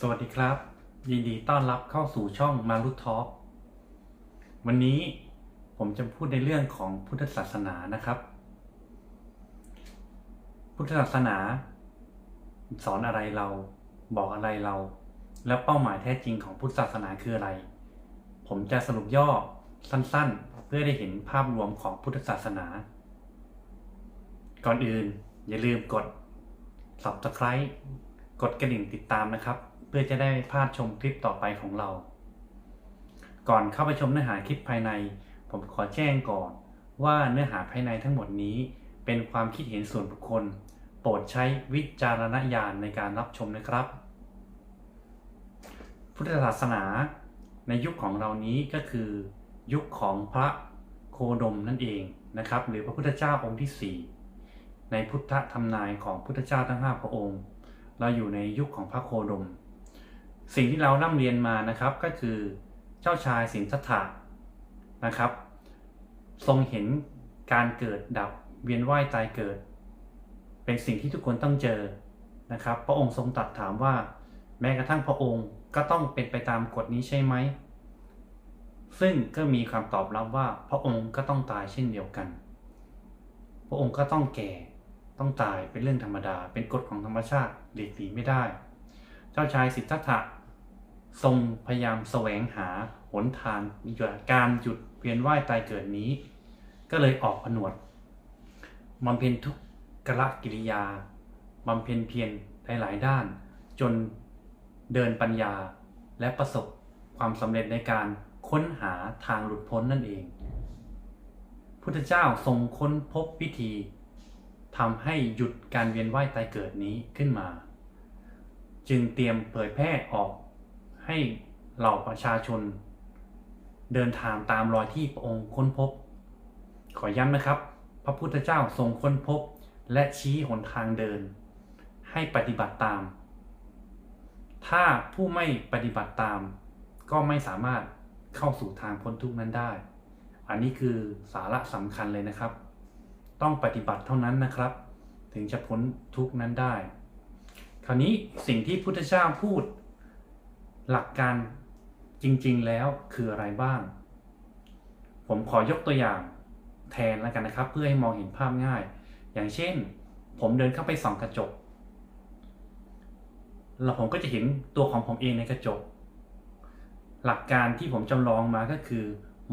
สวัสดีครับ ยินดีต้อนรับเข้าสู่ช่องมารุทท็อ l k วันนี้ผมจะพูดในเรื่องของพุทธศาสนานะครับ พุทธศาสนา สอนอะไรเราบอกอะไรเรา และเป้าหมายแท้จริงของพุทธศาสนาคืออะไร ผมจะสรุปย่อสั้นๆ เพื่อได้เห็นภาพรวมของพุทธศาสนา ก่อนอื่นอย่าลืมกด subscribe กดกระดิ่งติดตามนะครับ เพื่อจะได้ไม่พลาดชมคลิปต่อไปของเรา ก่อนเข้าไปชมเนื้อหาคลิปภายใน ผมขอแจ้งก่อนว่าเนื้อหาภายในทั้งหมดนี้เป็นความคิดเห็นส่วนบุคคล โปรดใช้วิจารณญาณในการรับชมนะครับ พุทธศาสนาในยุคของเรานี้ก็คือ ยุคของพระโคดมนั่นเองนะครับ หรือพระพุทธเจ้าองค์ที่ 4 ในพุทธธรรมนายของพุทธเจ้าทั้ง 5 พระองค์ เราอยู่ในยุคของพระโคดม สิ่งที่เราร่ำเรียนมานะครับก็คือเจ้าชายสินธัตถะนะครับ ทรงเห็นการเกิดดับเวียนว่ายตายเกิด เป็นสิ่งที่ทุกคนต้องเจอนะครับ พระองค์ทรงตรัสถามว่า แม้กระทั่งพระองค์ก็ต้องเป็นไปตามกฎนี้ใช่ไหม ซึ่งก็มีคำตอบรับว่าพระองค์ก็ต้องตายเช่นเดียวกัน พระองค์ก็ต้องแก่ต้องตายเป็นเรื่องธรรมดา เป็นกฎของธรรมชาติหลีกหนีไม่ได้ เจ้าชายสิทธัตถะ ทรงพยายามแสวงหาหนทางการหยุดเวียนว่ายตายเกิดนี้ ก็เลยออกผนวดบำเพ็ญทุกกละกิริยาบำเพ็ญเพียรหลายๆด้าน จนเดินปัญญาและประสบความสำเร็จในการค้นหาทางหลุดพ้นนั่นเอง พุทธเจ้าทรงค้นพบวิธีทำให้หยุดการเวียนว่ายตายเกิดนี้ขึ้นมา จึงเตรียมเผยแพร่ออก ให้เหล่าประชาชน เดินทางตามรอยที่พระองค์ค้นพบ ขอย้ำนะครับ พระพุทธเจ้าทรงค้นพบและชี้หนทางเดิน ให้ปฏิบัติตาม ถ้าผู้ไม่ปฏิบัติตาม ก็ไม่สามารถเข้าสู่ทางพ้นทุกนั้นได้ อันนี้คือสาระสำคัญเลยนะครับ ต้องปฏิบัติเท่านั้นนะครับ ถึงจะพ้นทุกนั้นได้ คราวนี้สิ่งที่พุทธเจ้าพูด หลักการจริงๆแล้วคืออะไรบ้าง ผมขอยกตัวอย่างแทนแล้วกันนะครับ เพื่อให้มองเห็นภาพง่าย อย่างเช่น ผมเดินเข้าไปส่องกระจก แล้วผมก็จะเห็นตัวของผมเองในกระจก หลักการที่ผมจำลองมาก็คือ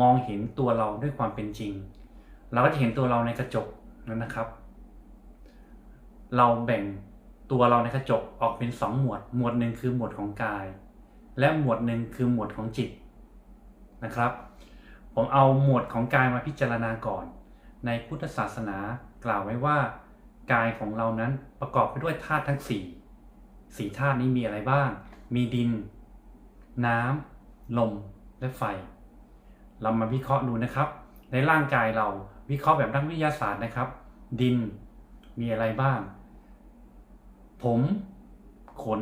มองเห็นตัวเราด้วยความเป็นจริง เราก็จะเห็นตัวเราในกระจกนั้นนะครับ เราแบ่งตัวเราในกระจกออกเป็นสองหมวด หมวดหนึ่งคือหมวดของกาย และหมวดหนึ่งคือหมวดของจิตนะครับ ผมเอาหมวดของกายมาพิจารณาก่อน ในพุทธศาสนากล่าวไว้ว่ากายของเรานั้นประกอบไปด้วยธาตุทั้งสี่สี่ธาตุนี้มีอะไรบ้าง มีดิน น้ำลมและไฟ เรามาวิเคราะห์ดูนะครับ ในร่างกายเราวิเคราะห์แบบนักวิทยาศาสตร์นะครับ ดินมีอะไรบ้าง ผม ขน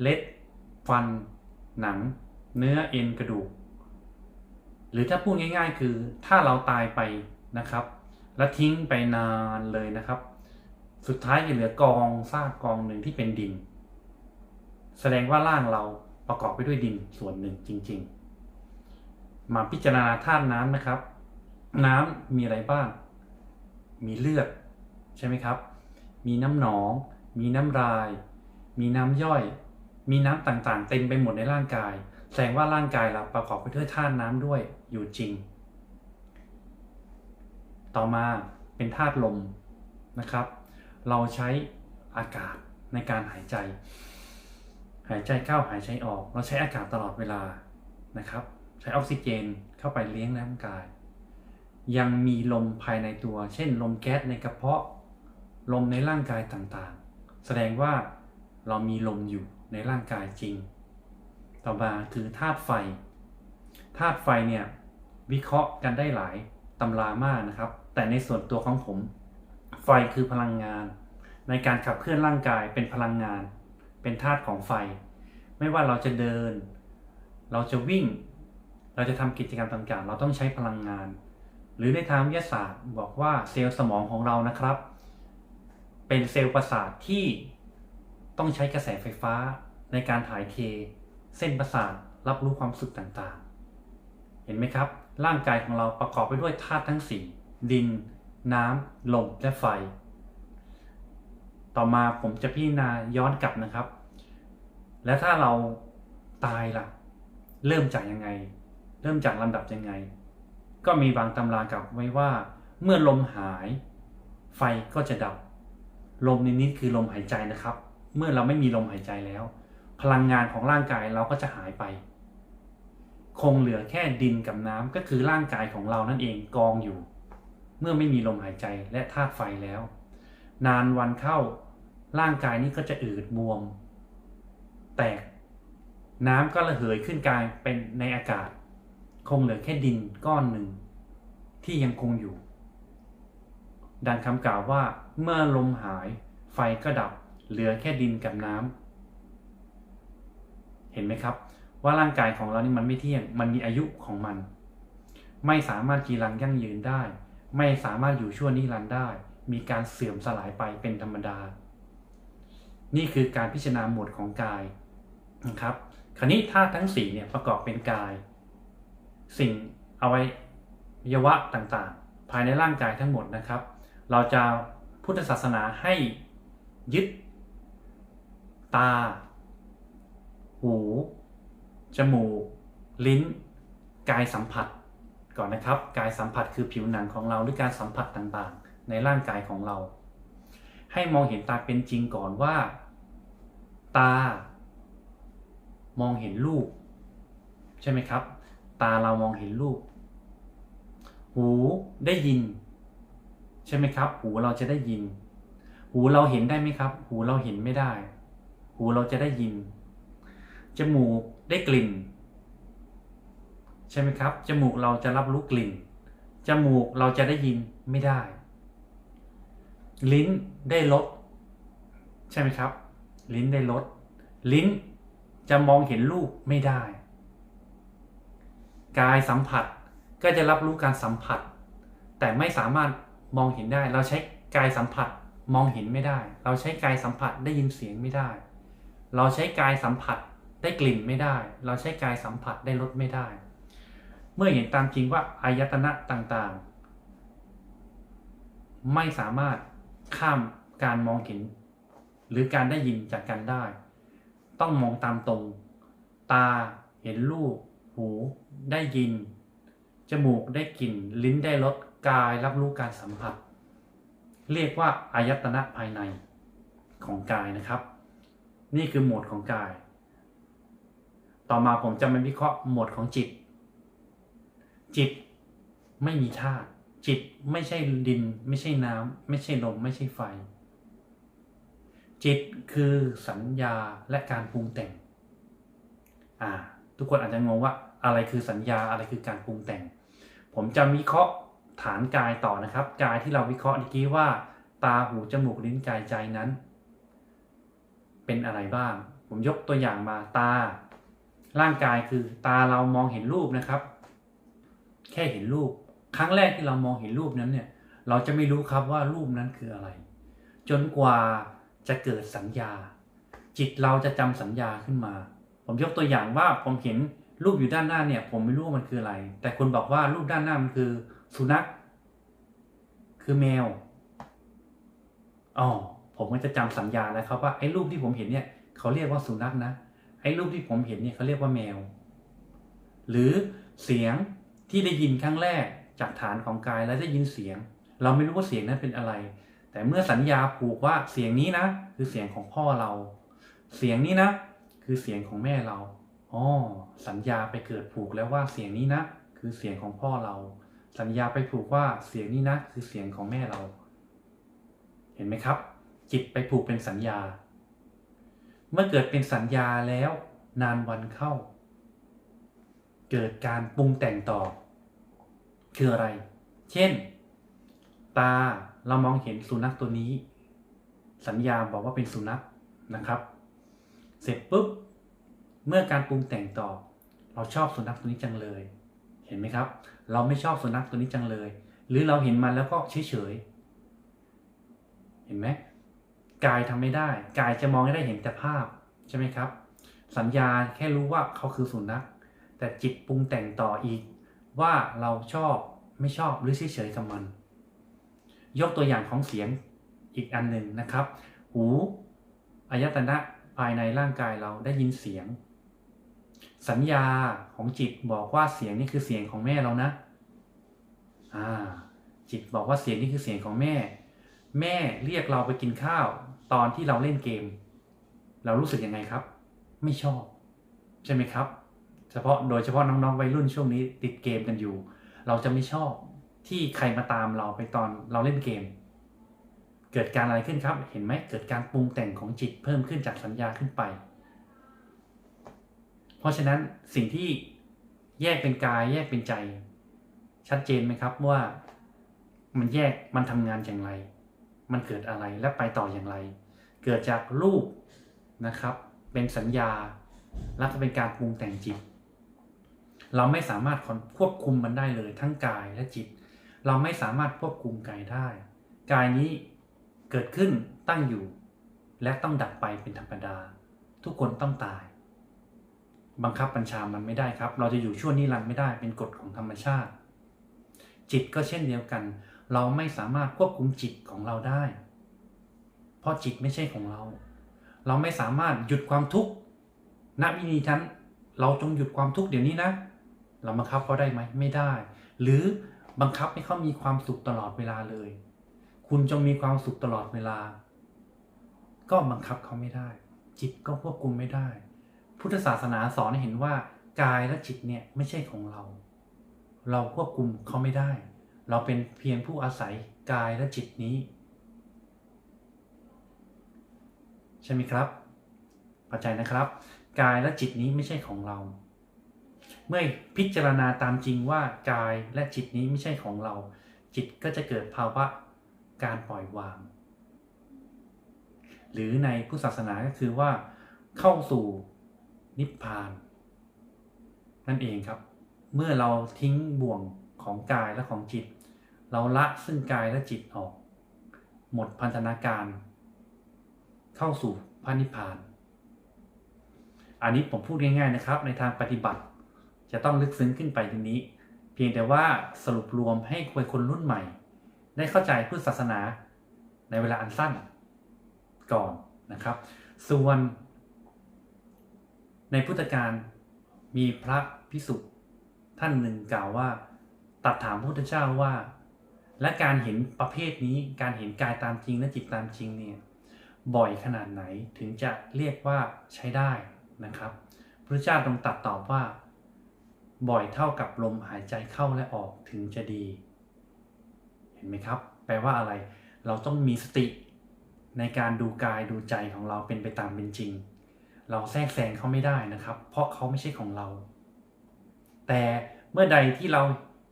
เล็บฟัน หนัง เนื้อเอ็นกระดูก หรือถ้าพูดง่าย ๆ คือถ้าเราตายไปนะครับ แล้วทิ้งไปนานเลยนะครับ สุดท้ายจะเหลือกองซากกองหนึ่งที่เป็นดิน แสดงว่าร่างเราประกอบไปด้วยดินส่วนหนึ่งจริง ๆ มาพิจารณาธาตุน้ำนะครับ น้ำมีอะไรบ้าง มีเลือดใช่ไหมครับ มีน้ำหนอง มีน้ำลาย มีน้ำย่อย มีน้ำต่างๆ เต็มไปหมดในร่างกาย แสดงว่าร่างกายเราประกอบไปด้วยธาตุน้ำด้วยอยู่จริง ต่อมาเป็นธาตุลมนะครับ เราใช้อากาศในการหายใจ หายใจเข้าหายใจออก เราใช้อากาศตลอดเวลานะครับ ใช้ออกซิเจนเข้าไปเลี้ยงร่างกาย ยังมีลมภายในตัว เช่น ลมแก๊สในกระเพาะ ลมในร่างกายต่างๆ แสดงว่าเรามีลมอยู่ ในร่างกายจริง ต่อมาคือธาตุไฟ ธาตุไฟเนี่ยวิเคราะห์กันได้หลายตำรามากนะครับ แต่ในส่วนตัวของผม ไฟคือพลังงาน ในการขับเคลื่อนร่างกายเป็นพลังงาน เป็นธาตุของไฟ ไม่ว่าเราจะเดิน เราจะวิ่ง เราจะทำกิจกรรมต่างๆ เราต้องใช้พลังงาน หรือในทางวิทยาศาสตร์บอกว่าเซลล์สมองของเรานะครับ เป็นเซลล์ประสาทที่ ต้องใช้กระแสไฟฟ้าในการถ่ายเท เส้นประสาทรับรู้ความสึกต่างๆ เห็นไหมครับ ร่างกายของเราประกอบไปด้วยธาตุทั้งสี่ดิน น้ำลมและไฟ ต่อมาผมจะพิจารณาย้อนกลับนะครับ แล้วถ้าเราตายล่ะ เริ่มจากยังไง เริ่มจากลำดับยังไง ก็มีบางตำรากล่าวไว้ว่า เมื่อลมหาย ไฟก็จะดับ ลมในนี้คือลมหายใจนะครับ เมื่อเราไม่มีลมหายใจแล้ว พลังงานของร่างกายเราก็จะหายไป คงเหลือแค่ดินกับน้ำก็คือร่างกายของเรานั่นเองกองอยู่ เมื่อไม่มีลมหายใจและธาตุไฟแล้ว นานวันเข้าร่างกายนี้ก็จะอืดบวม แตก น้ำก็ระเหยขึ้นกลายเป็นในอากาศ คงเหลือแค่ดินก้อนหนึ่ง ที่ยังคงอยู่ ดังคำกล่าวว่าเมื่อลมหายไฟก็ดับ เหลือแค่ดินกับน้ำเห็นไหมครับ ว่าร่างกายของเรานี่มันไม่เที่ยง มันมีอายุของมัน ไม่สามารถกีรังยั่งยืนได้ ไม่สามารถอยู่ชั่วนิรันดร์ได้ มีการเสื่อมสลายไปเป็นธรรมดา นี่คือการพิจารณาหมวดของกายนะครับคราวนี้ธาตุทั้งสี่เนี่ยประกอบเป็นกายสิ่งเอาไว้ยวะต่างๆ ภายในร่างกายทั้งหมดนะครับ เราจะพุทธศาสนาให้ยึด ตา หู จมูก ลิ้น กายสัมผัส ก่อนนะครับ กายสัมผัสคือผิวหนังของเราหรือการสัมผัสต่างๆ ในร่างกายของเรา ให้มองเห็นตาเป็นจริงก่อนว่า ตา มองเห็นรูป ใช่ไหมครับ ตาเรามองเห็นรูป หูได้ยิน ใช่ไหมครับ หูเราจะได้ยิน หูเราเห็นได้ไหมครับ หูเราเห็นไม่ได้ หูเราจะได้ยิน จมูกได้กลิ่น ใช่ไหมครับ จมูกเราจะรับรู้กลิ่น จมูกเราจะได้ยินไม่ได้ ลิ้นได้รสใช่ไหมครับ ลิ้นได้รสลิ้นจะมองเห็นรูปไม่ได้ กายสัมผัสก็จะรับรู้การสัมผัส แต่ไม่สามารถมองเห็นได้ เราใช้กายสัมผัสมองเห็นไม่ได้ เราใช้กายสัมผัสได้ยินเสียงไม่ได้ เราใช้กายสัมผัสได้กลิ่นไม่ได้ เราใช้กายสัมผัสได้รสไม่ได้ เมื่อเห็นตามจริงว่าอายตนะต่างๆ ไม่สามารถข้ามการมองเห็น หรือการได้ยินจากกันได้ ต้องมองตามตรง ตาเห็นรูป หูได้ยิน จมูกได้กลิ่น ลิ้นได้รสกายรับรู้การสัมผัส เรียกว่าอายตนะภายในของกายนะครับ นี่คือโหมดของกาย ต่อมาผมจะมาวิเคราะห์โหมดของจิต จิตไม่มีธาตุจิตไม่ใช่ดิน ไม่ใช่น้ำไม่ใช่ลมไม่ใช่ไฟ จิตคือสัญญาและการปรุงแต่ง อ่า ทุกคนอาจจะงงว่าอะไรคือสัญญาอะไรคือการปรุงแต่ง ผมจะวิเคราะห์ฐานกายต่อนะครับ กายที่เราวิเคราะห์เมื่อกี้ว่า ตาหูจมูกลิ้นกายใจนั้น เป็นอะไรบ้าง ผมยกตัวอย่างมาตา ร่างกายคือตาเรามองเห็นรูปนะครับ แค่เห็นรูป ครั้งแรกที่เรามองเห็นรูปนั้นเนี่ย เราจะไม่รู้ครับว่ารูปนั้นคืออะไร จนกว่าจะเกิดสัญญา จิตเราจะจำสัญญาขึ้นมา ผมยกตัวอย่างว่าผมเห็นรูปอยู่ด้านหน้าเนี่ย ผมไม่รู้ว่ามันคืออะไร แต่คุณบอกว่ารูปด้านหน้ามันคือสุนัข คือแมวอ๋อ ผมก็จะจำสัญญาแล้วครับว่าไอ้รูปที่ผมเห็นเนี่ยเขาเรียกว่าสุนัขนะไอ้รูปที่ผมเห็นเนี่ยเขาเรียกว่าแมว หรือเสียงที่ได้ยินครั้งแรกจากฐานของกายแล้วได้ยินเสียง เราไม่รู้ว่าเสียงนั้นเป็นอะไร แต่เมื่อสัญญาผูกว่าเสียงนี้นะ คือเสียงของพ่อเรา เสียงนี้นะ คือเสียงของแม่เราอ๋อสัญญาไปเกิดผูกแล้วว่าเสียงนี้นะ คือเสียงของพ่อเรา สัญญาไปผูกว่าเสียงนี้นะ คือเสียงของแม่เรา เห็นไหมครับ จิตไปผูกเป็นสัญญา เมื่อเกิดเป็นสัญญาแล้ว นานวันเข้า เกิดการปรุงแต่งต่อ คืออะไร เช่น ตาเรามองเห็นสุนัขตัวนี้ สัญญาบอกว่าเป็นสุนัขนะครับ เสร็จปุ๊บ เมื่อการปรุงแต่งต่อ เราชอบสุนัขตัวนี้จังเลย เห็นไหมครับ เราไม่ชอบสุนัขตัวนี้จังเลย หรือเราเห็นมันแล้วก็เฉยเฉยเห็นไหม กายทำไม่ได้ กายจะมองให้ได้เห็นแต่ภาพใช่ไหมครับ สัญญาแค่รู้ว่าเขาคือสุนัข แต่จิตปรุงแต่งต่ออีก ว่าเราชอบไม่ชอบหรือเฉยๆกับมัน ยกตัวอย่างของเสียงอีกอันหนึ่งนะครับ หูอายตนะภายในร่างกายเราได้ยินเสียง สัญญาของจิตบอกว่าเสียงนี่คือเสียงของแม่เรานะอ่าจิตบอกว่าเสียงนี่คือเสียงของแม่ แม่เรียกเราไปกินข้าว ตอนที่เราเล่นเกม เรารู้สึกยังไงครับ ไม่ชอบ ใช่ไหมครับ เฉพาะโดยเฉพาะน้องๆวัยรุ่นช่วงนี้ติดเกมกันอยู่ เราจะไม่ชอบที่ใครมาตามเราไปตอนเราเล่นเกม เกิดการอะไรขึ้นครับ เห็นไหมเกิดการปรุงแต่งของจิตเพิ่มขึ้นจากสัญญาขึ้นไป เพราะฉะนั้นสิ่งที่แยกเป็นกายแยกเป็นใจ ชัดเจนไหมครับว่ามันแยกมันทำงานอย่างไร มันเกิดอะไรและไปต่ออย่างไร เกิดจากรูปนะครับ เป็นสัญญาแล้วก็เป็นการปรุงแต่งจิต เราไม่สามารถควบคุมมันได้เลยทั้งกายและจิต เราไม่สามารถควบคุมกายได้ กายนี้เกิดขึ้นตั้งอยู่ และต้องดับไปเป็นธรรมดา ทุกคนต้องตาย บังคับบัญชามันไม่ได้ครับ เราจะอยู่ชั่วนิรันดร์ไม่ได้เป็นกฎของธรรมชาติ จิตก็เช่นเดียวกัน เราไม่สามารถควบคุมจิตของเราได้ เพราะจิตไม่ใช่ของเรา เราไม่สามารถหยุดความทุกข์ณวินีนั้น เราจงหยุดความทุกข์เดี๋ยวนี้นะ เราบังคับเขาได้ไหมไม่ได้ หรือบังคับให้เขามีความสุขตลอดเวลาเลย คุณจงมีความสุขตลอดเวลา ก็บังคับเขาไม่ได้ จิตก็ควบคุมไม่ได้ พุทธศาสนาสอนให้เห็นว่ากายและจิตเนี่ยไม่ใช่ของเรา เราควบคุมเขาไม่ได้ เราเป็นเพียงผู้อาศัยกายและจิตนี้ ใช่ไหมครับเข้าใจนะครับ กายและจิตนี้ไม่ใช่ของเรา เมื่อพิจารณาตามจริงว่ากายและจิตนี้ไม่ใช่ของเรา จิตก็จะเกิดภาวะการปล่อยวาง หรือในพุทธศาสนาก็คือว่า เข้าสู่นิพพาน นั่นเองครับ เมื่อเราทิ้งบ่วงของกายและของจิต เราละซึ่งกายและจิตออก หมดพันธนาการ เข้าสู่พระนิพพาน อันนี้ผมพูดง่ายๆนะครับ ในทางปฏิบัติ จะต้องลึกซึ้งขึ้นไปทีนี้ เพียงแต่ว่าสรุปรวมให้คนรุ่นใหม่ ได้เข้าใจพุทธศาสนาในเวลาอันสั้นก่อนนะครับ ส่วนในพุทธการมีพระพิสุท่านหนึ่งกล่าวว่า ตัดถามพระพุทธเจ้าว่า และการเห็นประเภทนี้การเห็นกายตามจริงและจิตตามจริงเนี่ย บ่อยขนาดไหนถึงจะเรียกว่าใช้ได้นะครับพระเจ้าตรงตัดตอบว่า บ่อยเท่ากับลมหายใจเข้าและออกถึงจะดี เห็นไหมครับ แปลว่าอะไร เราต้องมีสติในการดูกายดูใจของเราเป็นไปตามเป็นจริง เราแทรกแซงเขาไม่ได้นะครับ เพราะเขาไม่ใช่ของเรา แต่เมื่อใดที่เรา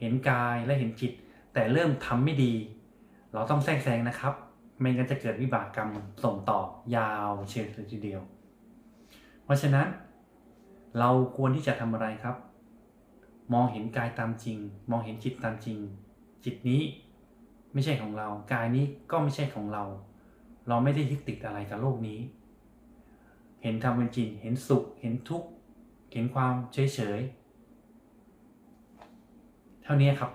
เห็นกายและเห็นจิต แต่เริ่มทำไม่ดี เราต้องแทรกแซงนะครับ ไม่งั้นจะเกิดวิบากกรรมส่งต่อยาวเชียวเลยทีเดียว เพราะฉะนั้น เราควรที่จะทำอะไรครับ มองเห็นกายตามจริง มองเห็นจิตตามจริง จิตนี้ไม่ใช่ของเรา กายนี้ก็ไม่ใช่ของเรา เราไม่ได้ยึดติดอะไรกับโลกนี้ เห็นธรรมเป็นจริง เห็นสุข เห็นทุกข์ เห็นความเฉยเฉยเท่านี้ครับ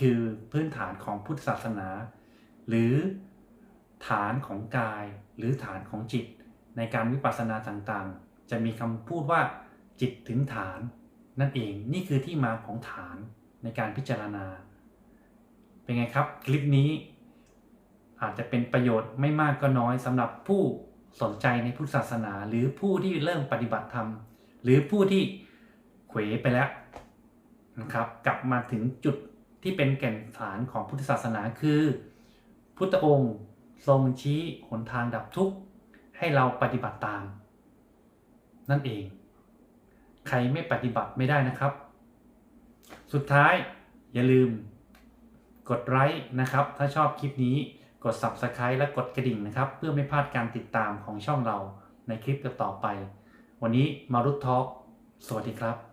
คือพื้นฐานของพุทธศาสนา หรือ ฐานของกายหรือฐานของจิต ในการวิปัสสนาต่างๆ จะมีคำพูดว่าจิตถึงฐาน นั่นเองนี่คือที่มาของฐานในการพิจารณา เป็นไงครับคลิปนี้ อาจจะเป็นประโยชน์ไม่มากก็น้อยสำหรับผู้สนใจในพุทธศาสนา หรือผู้ที่เริ่มปฏิบัติธรรม หรือผู้ที่เขวไปแล้วนะครับ กลับมาถึงจุดที่เป็นแก่นฐานของพุทธศาสนาคือ พุทธองค์ ทรงชี้หนทางดับทุกข์ให้เราปฏิบัติตาม นั่นเอง ใครไม่ปฏิบัติไม่ได้นะครับ สุดท้ายอย่าลืม กดไลค์นะครับ ถ้าชอบคลิปนี้กด Subscribe และกดกระดิ่งนะครับ เพื่อไม่พลาดการติดตามของช่องเราในคลิปต่อไป วันนี้มารุตทอล์กสวัสดีครับ